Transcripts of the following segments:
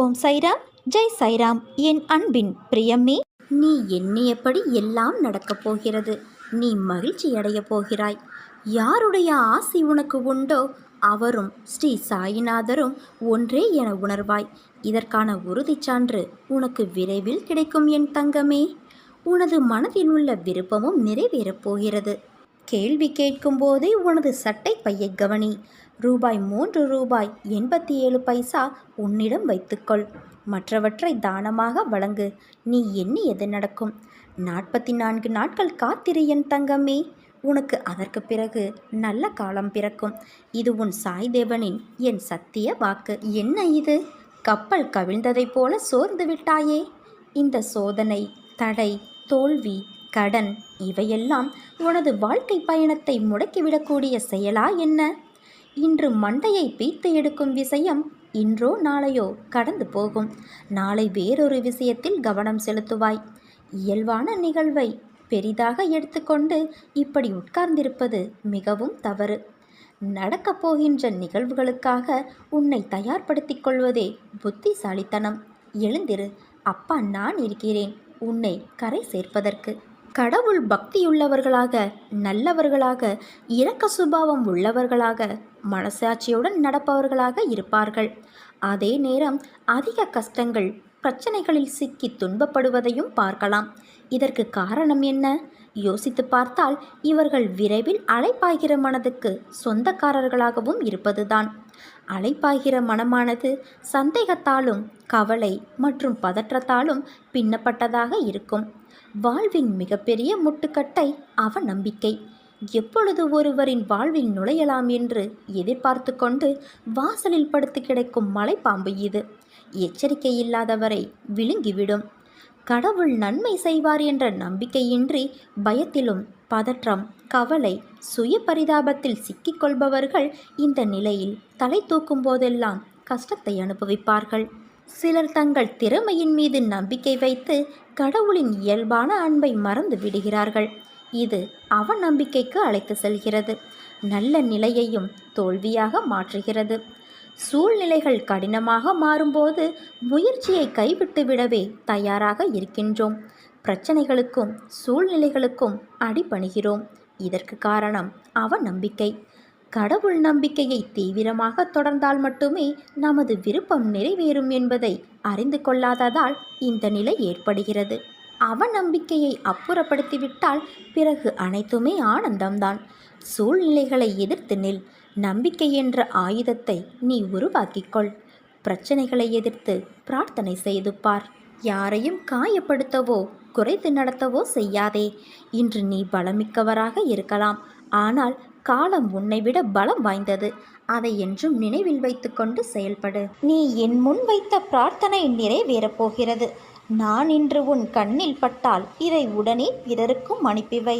ஓம் சைராம். ஜெய் சைராம் என் அன்பின் பிரியமே. நீ எண்ணியபடி எல்லாம் நடக்கப் போகிறது? நீ மகிழ்ச்சி அடையப் போகிறாய். யாருடைய ஆசை உனக்கு உண்டோ அவரும் ஸ்ரீ சாயிநாதரும் ஒன்றே என உணர்வாய். இதற்கான உறுதிச் சான்று உனக்கு விரைவில் கிடைக்கும் என் தங்கமே. உனது மனதில் உள்ள விருப்பமும் நிறைவேறப் போகிறது. கேள்வி கேட்கும்போதே உனது சட்டை பையை கவனி. ரூபாய் மூன்று ரூபாய் எண்பத்தி ஏழு பைசா உன்னிடம் வைத்துக்கொள். மற்றவற்றை தானமாக வழங்கு. நீ எண்ணியது நடக்கும். நாற்பத்தி நான்கு நாட்கள் காத்திரு என் தங்கமே. உனக்கு அதற்கு பிறகு நல்ல காலம் பிறக்கும். இது உன் சாய்தேவனின் என் சத்திய வாக்கு. என்ன இது? கப்பல் கவிழ்ந்ததைப் போல சோர்ந்து விட்டாயே. இந்த சோதனை தடை தோல்வி கடன் இவையெல்லாம் உனது வாழ்க்கை பயணத்தை முடக்கிவிடக்கூடிய செயலா என்ன? இன்று மண்டையை பீத்து எடுக்கும் விஷயம் இன்றோ நாளையோ கடந்து போகும். நாளை வேறொரு விஷயத்தில் கவனம் செலுத்துவாய். இயல்பான நிகழ்வை பெரிதாக எடுத்துக்கொண்டு இப்படி உட்கார்ந்திருப்பது மிகவும் தவறு. நடக்கப் போகின்ற நிகழ்வுகளுக்காக உன்னை தயார்படுத்திக் கொள்வதே புத்திசாலித்தனம். எழுந்திரு. அப்பா நான் இருக்கிறேன். உன்னை கரை சேர்ப்பதற்கு. கடவுள் பக்தியுள்ளவர்களாக நல்லவர்களாக இரக்க சுபாவம் உள்ளவர்களாக மனசாட்சியுடன் நடப்பவர்களாக இருப்பார்கள். அதே நேரம் அதிக கஷ்டங்கள் பிரச்சனைகளில் சிக்கி துன்பப்படுவதையும் பார்க்கலாம். இதற்கு காரணம் என்ன? யோசித்து பார்த்தால் இவர்கள் விரைவில் அழைப்பாகிற மனதுக்கு சொந்தக்காரர்களாகவும் இருப்பதுதான். அழைப்பாகிற மனமானது சந்தேகத்தாலும் கவலை மற்றும் பதற்றத்தாலும் பின்னப்பட்டதாக இருக்கும். வாழ்வின் மிகப்பெரிய முட்டுக்கட்டை அவ நம்பிக்கை எப்பொழுது ஒருவரின் வாழ்வில் நுழையலாம் என்று எதிர்பார்த்து கொண்டு வாசலில் படுத்து கிடக்கும் மலைப்பாம்பு இது. எச்சரிக்கை இல்லாதவரை விழுங்கிவிடும். கடவுள் நன்மை செய்வார் என்ற நம்பிக்கையின்றி பயத்திலும் பதற்றம் கவலை சுய பரிதாபத்தில் சிக்கிக்கொள்பவர்கள் இந்த நிலையில் தலை தூக்கும் போதெல்லாம் கஷ்டத்தை அனுபவிப்பார்கள். சிலர் தங்கள் திறமையின் மீது நம்பிக்கை வைத்து கடவுளின் இயல்பான அன்பை மறந்து விடுகிறார்கள். இது அவநம்பிக்கைக்கு அழைத்து செல்கிறது. நல்ல நிலையையும் தோல்வியாக மாற்றுகிறது. சூழ்நிலைகள் கடினமாக மாறும்போது முயற்சியை கைவிட்டு விடவே தயாராக இருக்கின்றோம். பிரச்சனைகளுக்கும் சூழ்நிலைகளுக்கும் அடிபணிகிறோம். இதற்கு காரணம் அவநம்பிக்கை. கடவுள் நம்பிக்கையை தீவிரமாக தொடர்ந்தால் மட்டுமே நமது விருப்பம் நிறைவேறும் என்பதை அறிந்து கொள்ளாததால் இந்த நிலை ஏற்படுகிறது. அவநம்பிக்கையை அப்புறப்படுத்திவிட்டால் பிறகு அனைத்துமே ஆனந்தம்தான். சூழ்நிலைகளை எதிர்த்து நில். நம்பிக்கை என்ற ஆயுதத்தை நீ உருவாக்கிக்கொள். பிரச்சனைகளை எதிர்த்து பிரார்த்தனை செய்து பார். யாரையும் காயப்படுத்தவோ குறைத்து நடத்தவோ செய்யாதே. இன்று நீ பலமிக்கவராக இருக்கலாம். ஆனால் காலம் உன்னை விட பலம் வாய்ந்தது. அதை என்றும் நினைவில் வைத்துக்கொண்டு செயல்படு. நீ என் முன் வைத்த பிரார்த்தனை நிறைவேறப் போகிறது நான் இன்று உன் கண்ணில் பட்டால் இதை உடனே பிறருக்கும் அனுப்பிவை.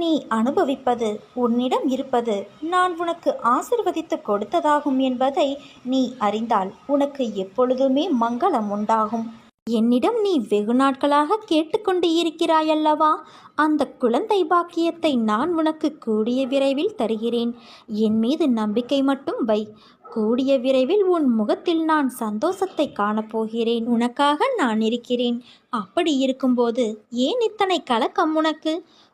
நீ அனுபவிப்பது உன்னிடம் இருப்பது நான் உனக்கு ஆசிர்வதித்து கொடுத்ததாகும் என்பதை நீ அறிந்தால் உனக்கு எப்பொழுதுமே மங்களம் உண்டாகும். என்னிடம் நீ வெகு நாட்களாக கேட்டுக்கொண்டு இருக்கிறாயல்லவா? அந்த குழந்தை பாக்கியத்தை நான் உனக்கு கூடிய விரைவில் தருகிறேன். என் மீது நம்பிக்கை மட்டும் வை. கூடிய விரைவில் உன் முகத்தில் நான் சந்தோஷத்தை காணப்போகிறேன். உனக்காக நான் இருக்கிறேன். அப்படி இருக்கும்போது ஏன் இத்தனை கலக்கம் உனக்கு?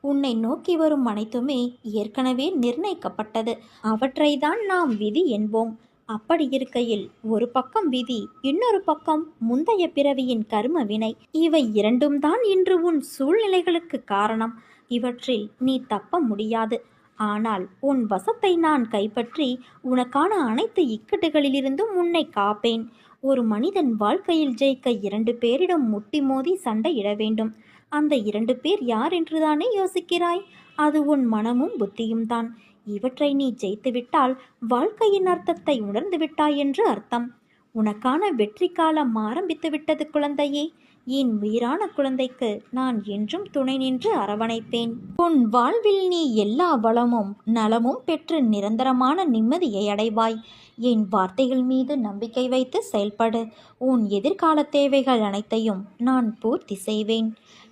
உன்னை நோக்கி வரும் அனைத்துமே ஏற்கனவே நிர்ணயிக்கப்பட்டது. அவற்றைதான் நாம் விதி என்போம். அப்படி இருக்கையில் ஒரு பக்கம் விதி இன்னொரு பக்கம் முந்தைய பிறவியின் கர்ம வினை. இவை இரண்டும் தான் இன்று உன் சூழ்நிலைகளுக்கு காரணம். இவற்றில் நீ தப்ப முடியாது. ஆனால் உன் வசத்தை நான் கைப்பற்றி உனக்கான அனைத்து இக்கட்டுகளிலிருந்தும் உன்னை காப்பேன். ஒரு மனிதன் வாழ்க்கையில் ஜெயிக்க இரண்டு பேரிடம் முட்டி மோதி சண்டையிட வேண்டும். அந்த இரண்டு பேர் யார் என்றுதானே யோசிக்கிறாய்? அது உன் மனமும் புத்தியும் தான். இவற்றை நீ ஜெயித்துவிட்டால் வாழ்க்கையின் அர்த்தத்தை உணர்ந்து விட்டாய் என்று அர்த்தம். உனக்கான வெற்றி காலம் ஆரம்பித்து விட்டது குழந்தையே. என் உயிரான குழந்தைக்கு நான் என்றும் துணை நின்று அரவணைப்பேன். உன் வாழ்வில் நீ எல்லா வளமும் நலமும் பெற்று நிரந்தரமான நிம்மதியை அடைவாய். என் வார்த்தைகள் மீது நம்பிக்கை வைத்து செயல்படு. உன் எதிர்கால தேவைகள் அனைத்தையும் நான் பூர்த்தி செய்வேன்.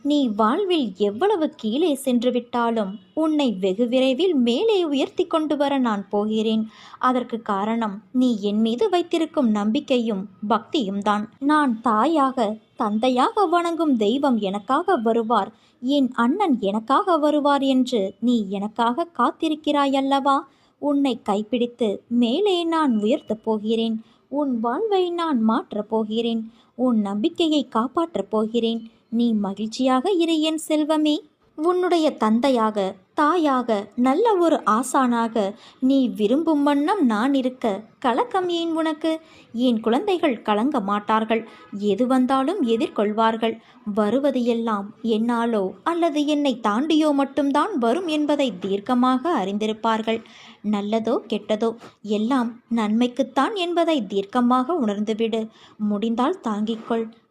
நீ வாழ்வில் எவ்வளவு கீழே சென்று விட்டாலும் உன்னை வெகு விரைவில் மேலே உயர்த்தி கொண்டு வர நான் போகிறேன். அதற்கு காரணம் நீ என் மீது வைத்திருக்கும் நம்பிக்கையும் பக்தியும் தான். நான் தாயாக தந்தையாக வணங்கும் தெய்வம் எனக்காக வருவார். என் அண்ணன் எனக்காக வருவார் என்று நீ எனக்காக காத்திருக்கிறாய் அல்லவா? உன்னை கைப்பிடித்து மேலே நான் உயர்த்தப் போகிறேன். உன் வாழ்வை நான் மாற்றப் போகிறேன். உன் நம்பிக்கையை காப்பாற்றப் போகிறேன். நீ மகிழ்ச்சியாக இரு என் செல்வமே. உன்னுடைய தந்தையாக தாயாக நல்ல ஒரு ஆசானாக நீ விரும்பும் வண்ணம் நான் இருக்க கலக்கம் ஏன் உனக்கு? என் குழந்தைகள் கலங்க மாட்டார்கள். எது வந்தாலும் எதிர்கொள்வார்கள். வருவது எல்லாம் என்னாலோ அல்லது என்னை தாண்டியோ மட்டும்தான் வரும் என்பதை தீர்க்கமாக அறிந்திருப்பார்கள். நல்லதோ கெட்டதோ எல்லாம் நன்மைக்குத்தான் என்பதை தீர்க்கமாக உணர்ந்துவிடு. முடிந்தால் தாங்கிக்கொள்.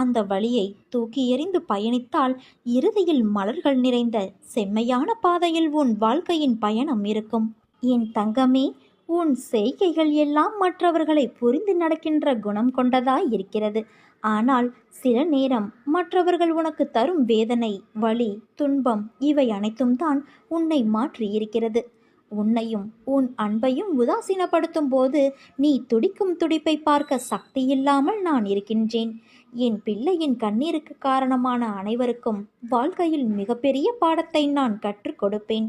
அந்த வழியை தூக்கி எறிந்து பயணித்தால் இறுதியில் மலர்கள் நிறைந்த செம்மையான பாதையில் உன் வாழ்க்கையின் பயணம் இருக்கும். என் தங்கமே உன் செய்கைகள் எல்லாம் மற்றவர்களை புரிந்து நடக்கின்ற குணம் கொண்டதாய் இருக்கிறது. ஆனால் சில நேரம் மற்றவர்கள் உனக்கு தரும் வேதனை வலி துன்பம் இவை அனைத்தும் தான் உன்னை மாற்றி இருக்கிறது. உன்னையும் உன் அன்பையும் உதாசீனப்படுத்தும் போது நீ துடிக்கும் துடிப்பை பார்க்க சக்தி இல்லாமல் நான் இருக்கின்றேன். என் பிள்ளையின் கண்ணீருக்கு காரணமான அனைவருக்கும் வாழ்க்கையில் மிகப்பெரிய பாடத்தை நான் கற்றுக் கொடுப்பேன்.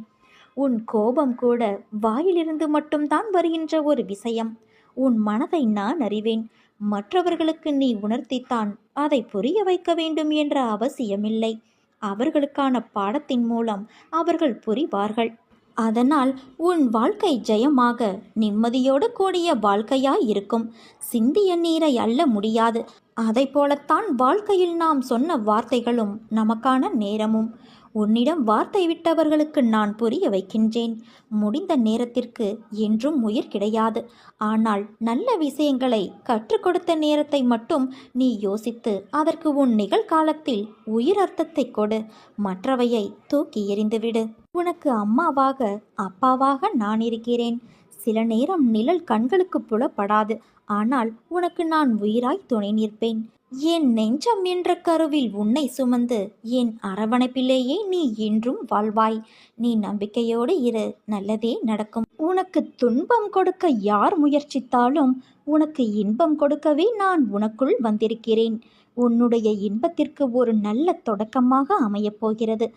உன் கோபம் கூட வாயிலிருந்து மட்டும்தான் வருகின்ற ஒரு விஷயம். உன் மனதை நான் அறிவேன். மற்றவர்களுக்கு நீ உணர்த்தித்தான் அதை புரிய வைக்க வேண்டும் என்ற அவசியமில்லை. அவர்களுக்கான பாடத்தின் மூலம் அவர்கள் புரிவார்கள். அதனால் உன் வாழ்க்கை ஜெயமாக நிம்மதியோடு கூடிய வாழ்க்கையாய் இருக்கும். சிந்திய நீரை அள்ள முடியாது. அதை போலத்தான் வாழ்க்கையில் நாம் சொன்ன வார்த்தைகளும் நமக்கான நேரமும். உன்னிடம் வார்த்தை விட்டவர்களுக்கு நான் புரிய வைக்கின்றேன். முடிந்த நேரத்திற்கு என்றும் உயிர் கிடையாது. ஆனால் நல்ல விஷயங்களை கற்றுக் கொடுத்த நேரத்தை மட்டும் நீ யோசித்து அதற்கு உன் நிகழ்காலத்தில் உயிர் அர்த்தத்தை கொடு. மற்றவையை தூக்கி எறிந்துவிடு. உனக்கு அம்மாவாக அப்பாவாக நான் இருக்கிறேன். சில நேரம் நிழல் கண்களுக்கு புலப்படாது. ஆனால் உனக்கு நான் உயிராய் துணை நிற்பேன். என் நெஞ்சம் என்ற கருவில் உன்னை சுமந்து என் அரவணைப்பிலேயே நீ என்றும் வாழ்வாய். நீ நம்பிக்கையோடு இரு நல்லதே நடக்கும். உனக்கு துன்பம் கொடுக்க யார் முயற்சித்தாலும் உனக்கு இன்பம் கொடுக்கவே நான் உனக்குள் வந்திருக்கிறேன். உன்னுடைய இன்பத்திற்கு ஒரு நல்ல தொடக்கமாக அமையப் போகிறது.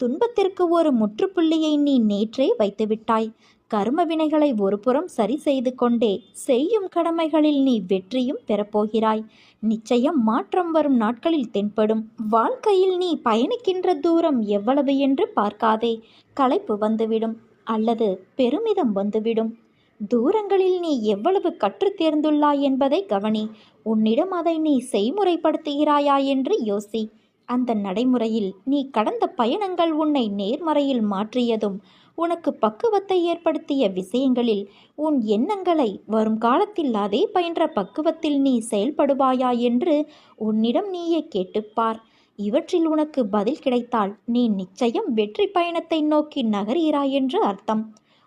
துன்பத்திற்கு ஒரு முற்றுப்புள்ளியை நீ நேற்றே வைத்துவிட்டாய். கர்ம வினைகளை ஒருபுறம் சரி செய்து கொண்டே செய்யும் கடமைகளில் நீ வெற்றியும் பெறப்போகிறாய். நிச்சயம் மாற்றம் வரும் நாட்களில் தென்படும். வாழ்க்கையில் நீ பயணிக்கின்ற தூரம் எவ்வளவு என்று பார்க்காதே. களைப்பு வந்துவிடும் அல்லது பெருமிதம் வந்துவிடும். தூரங்களில் நீ எவ்வளவு கற்றுத் தேர்ந்துள்ளாய் என்பதை கவனி. உன்னிடம் அதை நீ செய்முறைப்படுத்துகிறாயா என்று யோசி. அந்த நடைமுறையில் நீ கடந்த பயணங்கள் உன்னை நேர்மறையில் மாற்றியதும் உனக்கு பக்குவத்தை ஏற்படுத்திய விஷயங்களில் உன் எண்ணங்களை வரும் காலத்தில் அதே பயின்ற பக்குவத்தில் நீ செயல்படுவாயா என்று உன்னிடம் நீயே கேட்டுப்பார். இவற்றில் உனக்கு பதில் கிடைத்தால் நீ நிச்சயம் வெற்றி பயணத்தை நோக்கி நகர்கிறாய் என்று அர்த்தம்.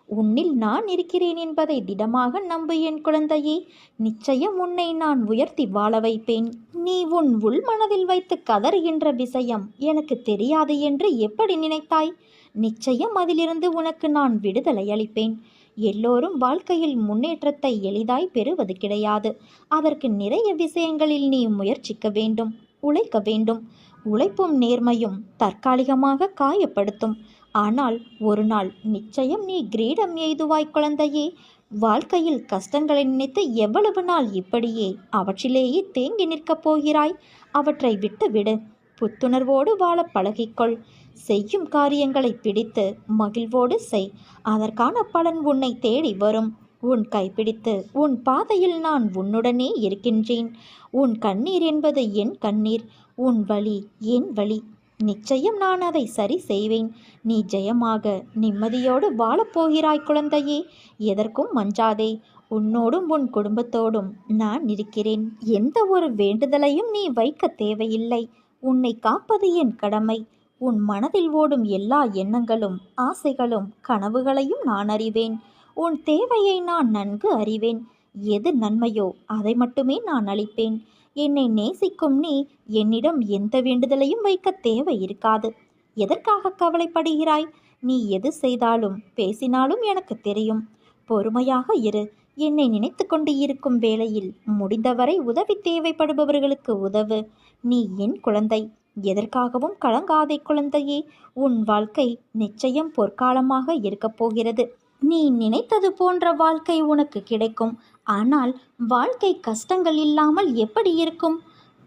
உன்னில் நான் இருக்கிறேன் என்பதை திடமாக நம்பு என் குழந்தையே. நிச்சயம் உன்னை நான் உயர்த்தி வாழ வைப்பேன். நீ உன் உள் மனதில் வைத்து கதறுகின்ற விஷயம் எனக்கு தெரியாது என்று எப்படி நினைத்தாய்? நிச்சயம் அதிலிருந்து உனக்கு நான் விடுதலை அளிப்பேன். எல்லோரும் வாழ்க்கையில் முன்னேற்றத்தை எளிதாய் பெறுவது கிடையாது. அதற்கு நிறைய விஷயங்களில் நீ முயற்சிக்க வேண்டும் உழைக்க வேண்டும். உழைப்பும் நேர்மையும் தற்காலிகமாக காயப்படுத்தும். ஆனால் ஒரு நாள் நிச்சயம் நீ கிரீடம் எய்துவாய் குழந்தையே. வாழ்க்கையில் கஷ்டங்களை நினைத்து எவ்வளவு நாள் இப்படியே அவற்றிலேயே தேங்கி நிற்கப் போகிறாய்? அவற்றை விட்டுவிடு. புத்துணர்வோடு வாழ பழகிக்கொள். செய்யும் காரியங்களை பிடித்து மகிழ்வோடு செய். அதற்கான பலன் உன்னை தேடி வரும். உன் கைப்பிடித்து உன் பாதையில் நான் உன்னுடனே இருக்கின்றேன். உன் கண்ணீர் என்பது என் கண்ணீர். உன் வழி என் வழி நிச்சயம் நான் அதை சரி செய்வேன். நீ ஜெயமாக நிம்மதியோடு வாழப்போகிறாய் குழந்தையே. எதற்கும் மஞ்சாதே. உன்னோடும் உன் குடும்பத்தோடும் நான் இருக்கிறேன். எந்த ஒரு வேண்டுதலையும் நீ வைக்க தேவையில்லை. உன்னை காப்பது என் கடமை. உன் மனதில் ஓடும் எல்லா எண்ணங்களும் ஆசைகளும் கனவுகளையும் நான் அறிவேன். உன் தேவையை நான் நன்கு அறிவேன். எது நன்மையோ அதை மட்டுமே நான் அளிப்பேன். என்னை நேசிக்கும் நீ என்னிடம் எந்த வேண்டுதலையும் வைக்க தேவை இருக்காது. எதற்காக கவலைப்படுகிறாய்? நீ எது செய்தாலும் பேசினாலும் எனக்கு தெரியும். பொறுமையாக இரு. என்னை நினைத்து கொண்டு இருக்கும் வேளையில் முடிந்தவரை உதவி தேவைப்படுபவர்களுக்கு உதவு. நீ என் குழந்தை. எதற்காகவும் கலங்காதே குழந்தையே. உன் வாழ்க்கை நிச்சயம் பொற்காலமாக இருக்கப் போகிறது. நீ நினைத்தது போன்ற வாழ்க்கை உனக்கு கிடைக்கும். ஆனால் வாழ்க்கை கஷ்டங்கள் இல்லாமல் எப்படி இருக்கும்?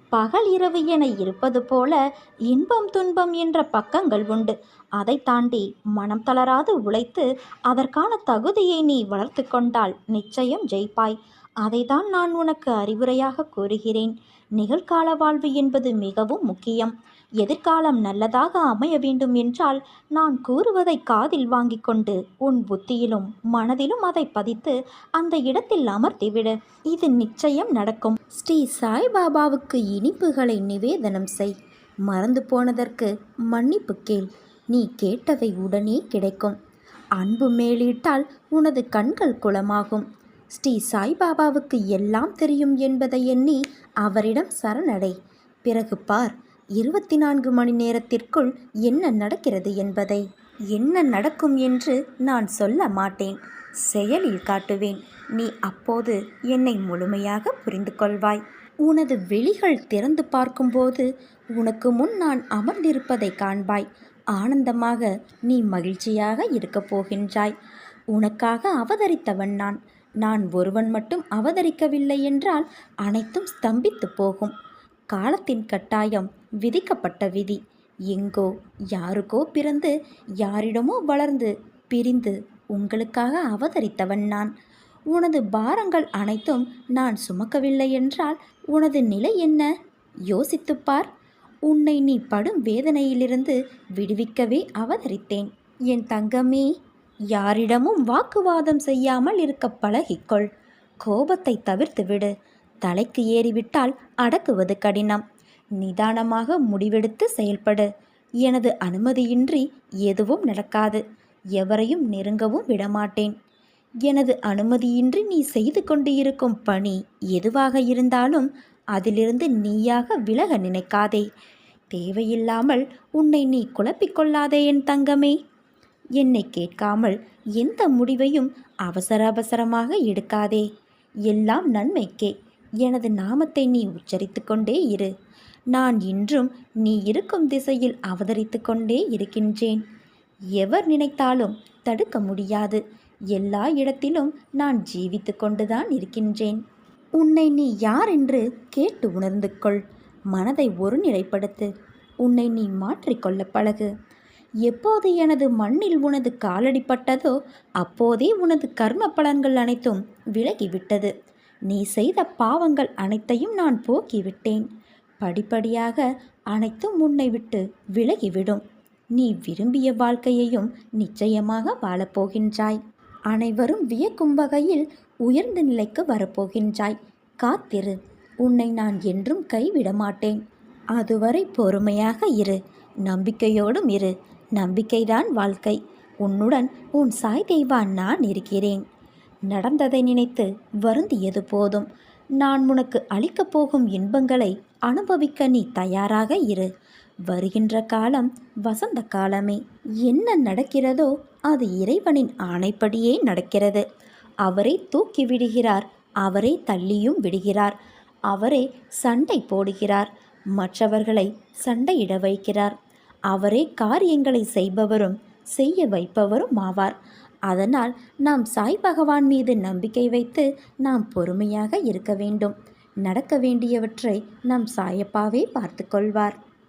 பகல் இரவு என இருப்பது போல இன்பம் துன்பம் என்ற பக்கங்கள் உண்டு. அதை தாண்டி மனம் தளராது உழைத்து அதற்கான தகுதியை நீ வளர்த்து கொண்டால் நிச்சயம் ஜெயிப்பாய். அதைதான் நான் உனக்கு அறிவுரையாக கூறுகிறேன். நிகழ்கால வாழ்வு என்பது மிகவும் முக்கியம். எதிர்காலம் நல்லதாக அமைய வேண்டும் என்றால் நான் கூறுவதை காதில் வாங்கிக் கொண்டு உன் புத்தியிலும் மனதிலும் அதை பதித்து அந்த இடத்தில் அமர்த்திவிடு. இது நிச்சயம் நடக்கும். ஸ்ரீ சாய்பாபாவுக்கு இனிப்புகளை நிவேதனம் செய். மறந்து போனதற்கு மன்னிப்பு கேள். நீ கேட்டவை உடனே கிடைக்கும். அன்பு மேலிட்டால் உனது கண்கள் குளமாகும். ஸ்ரீ சாய்பாபாவுக்கு எல்லாம் தெரியும் என்பதை எண்ணி அவரிடம் சரணடை. பிறகு பார் இருபத்தி நான்கு மணி நேரத்திற்குள் என்ன நடக்கிறது என்பதை. என்ன நடக்கும் என்று நான் சொல்ல மாட்டேன். செயலில் காட்டுவேன். நீ அப்போது என்னை முழுமையாக புரிந்து கொள்வாய். உனது விழிகள் திறந்து பார்க்கும்போது உனக்கு முன் நான் அமர்ந்திருப்பதை காண்பாய். ஆனந்தமாக நீ மகிழ்ச்சியாக இருக்கப் போகின்றாய். உனக்காக அவதரித்தவன் நான். நான் ஒருவன் மட்டும் அவதரிக்கவில்லை என்றால் அனைத்தும் ஸ்தம்பித்து போகும். காலத்தின் கட்டாயம் விதிக்கப்பட்ட விதி. எங்கோ யாருக்கோ பிறந்து யாரிடமோ வளர்ந்து பிரிந்து உங்களுக்காக அவதரித்தவன் நான். உனது பாரங்கள் அனைத்தும் நான் சுமக்கவில்லை என்றால் உனது நிலை என்ன? யோசித்துப்பார் உன்னை நீ படும் வேதனையிலிருந்து விடுவிக்கவே அவதரித்தேன். என் தங்கமே யாரிடமும் வாக்குவாதம் செய்யாமல் இருக்க பழகிக்கொள். கோபத்தை தவிர்த்து விடு. தலைக்கு ஏறிவிட்டால் அடக்குவது கடினம். நிதானமாக முடிவெடுத்து செயல்படு. எனது அனுமதியின்றி எதுவும் நடக்காது. எவரையும் நெருங்கவும் விடமாட்டேன். எனது அனுமதியின்றி நீ செய்து கொண்டு இருக்கும் பணி எதுவாக இருந்தாலும் அதிலிருந்து நீயாக விலக நினைக்காதே. தேவையில்லாமல் உன்னை நீ குழப்பிக்கொள்ளாதே என் தங்கமே. என்னை கேட்காமல் எந்த முடிவையும் அவசர அவசரமாக எடுக்காதே. எல்லாம் நன்மைக்கே. எனது நாமத்தை நீ உச்சரித்து கொண்டே இரு. நான் இன்றும் நீ இருக்கும் திசையில் அவதரித்து கொண்டே இருக்கின்றேன். எவர் நினைத்தாலும் தடுக்க முடியாது. எல்லா இடத்திலும் நான் ஜீவித்து கொண்டுதான் இருக்கின்றேன். உன்னை நீ யார் என்று கேட்டு உணர்ந்து கொள் மனதை ஒருநிலைப்படுத்து. உன்னை நீ மாற்றிக்கொள்ள பழகு. எப்போது எனது மண்ணில் உனது காலடிப்பட்டதோ அப்போதே உனது கர்ம பலன்கள் அனைத்தும் விலகிவிட்டது. நீ செய்த பாவங்கள் அனைத்தையும் நான் போக்கிவிட்டேன். படிப்படியாக அனைத்தும் உன்னை விட்டு விலகிவிடும். நீ விரும்பிய வாழ்க்கையையும் நிச்சயமாக வாழப்போகின்றாய். அனைவரும் வியக்கும் வகையில் உயர்ந்த நிலைக்கு வரப்போகின்றாய். காத்திரு உன்னை நான் என்றும் கைவிட மாட்டேன் அதுவரை பொறுமையாக இரு நம்பிக்கையோடும் இரு. நம்பிக்கைதான் வாழ்க்கை. உன்னுடன் உன் சாய் தெய்வா நான் இருக்கிறேன். நடந்ததை நினைத்து வருந்தியது போதும். நான் உனக்கு அளிக்கப் போகும் இன்பங்களை அனுபவிக்க நீ தயாராக இரு. வருகின்ற காலம் வசந்த காலமே. என்ன நடக்கிறதோ அது இறைவனின் ஆணைப்படியே நடக்கிறது. அவரே தூக்கி விடுகிறார் அவரே தள்ளியும் விடுகிறார் அவரே சண்டை போடுகிறார் மற்றவர்களை சண்டையிட வைக்கிறார். அவரே காரியங்களை செய்பவரும் செய்ய வைப்பவரும் ஆவார். அதனால் நாம் சாய் பகவான் மீது நம்பிக்கை வைத்து நாம் பொறுமையாக இருக்க வேண்டும். நடக்க வேண்டியவற்றை நம் சாயப்பாவே பார்த்து கொள்வார்.